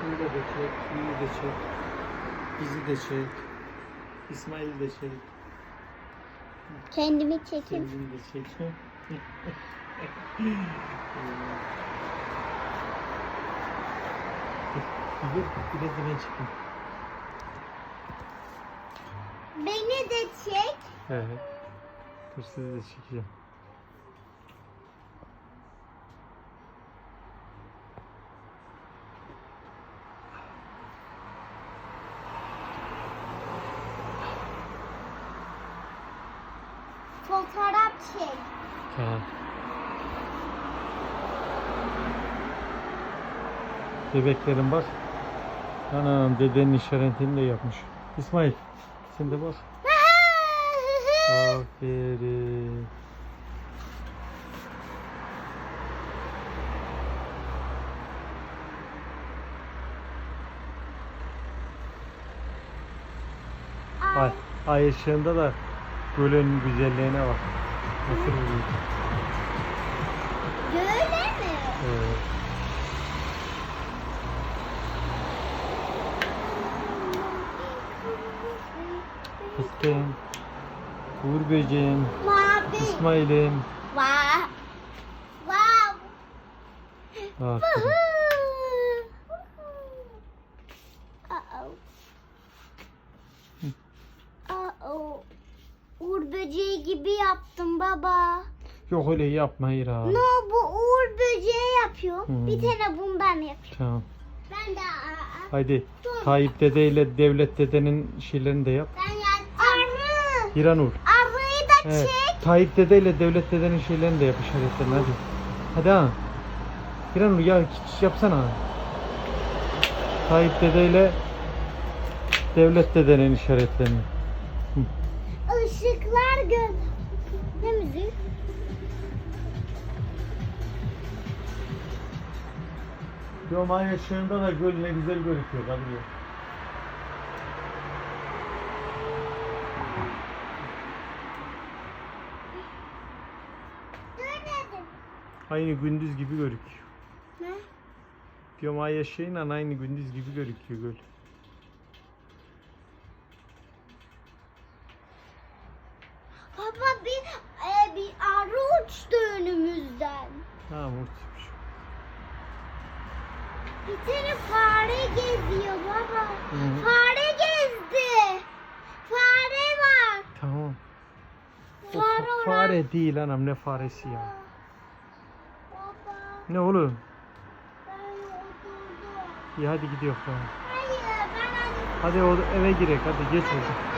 Şunu da çek, şunu da çek. Bizi de çek. İsmail'i de çek. Kendimi çekeyim. Kendini de çek. Dur, biraz da ben çıkayım. Beni de çek. Evet. Dur sizi de çekeceğim. Fotoğraf çek. Tamam. Bebeklerin bak. Anam dedenin işaretini de yapmış. İsmail sen de bak. Aferin. Ay, ay ışığında da gölün güzelliğine bak. Nasıl? Böyle mi? Evet. Fıstığım, Uğur böceğim, Mavi. İsmail'im. Wow. Wow. Aferin. Böceği gibi yaptım baba. Yok öyle yapma Hira. No bu Uğur böceği yapıyor. Hmm. Bir tane bundan yapıyor. Tamam. Ben de aa, Haydi Tayyip Dede ile Devlet Dede'nin şeylerini de yap. ben yaptım. Arı. Hiranur. Arıyı da Evet. çek. Tayyip Dede ile Devlet Dede'nin şeylerini de yap işaretlerini hadi. Hadi ha. Hiranur ya hiç yapsana. Tayyip Dede ile Devlet Dede'nin işaretlerini. Işıklar gö... Ne müzik? Yomay ışığında da göl ne güzel gözüküyor dedim. Aynı gündüz gibi gözüküyor. Ne? Yomay ışığıyla aynı gündüz gibi gözüküyor göl. Baba bir, e, bir arı uçtu önümüzden. Tamam uçmuş. Bir tane fare geziyor baba. Hı. Fare gezdi. Fare var. Tamam. Fare fa- fare değil anam ne faresi ya. Baba Ne oğlum? ben oturdum. İyi hadi gidiyor falan. Hayır ben Hadi o eve girek hadi geç oldu.